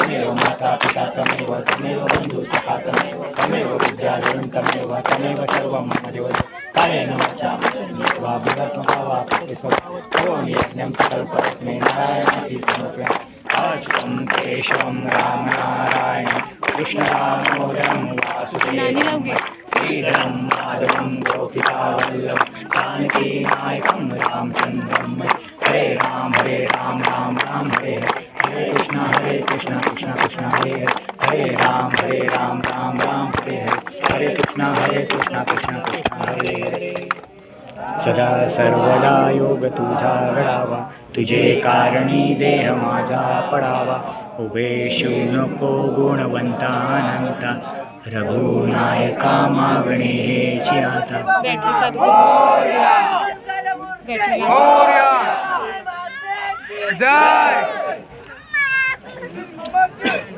तमेव माता पिता तमेव तमेव बन्धु सखा तमेव तमेव विद्यालयं तमेव तमेव सर्वं मम दिवस कालेन वाचामि वा बृहत्मका वा करोमि यज्ञं सकल्पस्मै नारायणाति समर्पयामि अच्युतं केशवं रामनारायणं कृष्णरामोदरं वासुदेवं श्रीधरं माधवं गोपिकावल्लभं जानकीनायकं रामचन्द्रं हरे राम हरे राम राम राम हरे हरे। हरे कृष्ण हरे कृष्ण कृष्ण कृष्ण हरे हरे हरे राम हरे राम राम राम हरे हरे। हरे कृष्ण हरे कृष्ण कृष्ण कृष्ण हरे हरे। सदा सर्वदा योग तुझा घडावा तुझे कारणी देह माझा पडावा। उभेशू नको गुणवंता अनंता रघुनायका मागणे आता बॅटरी जय।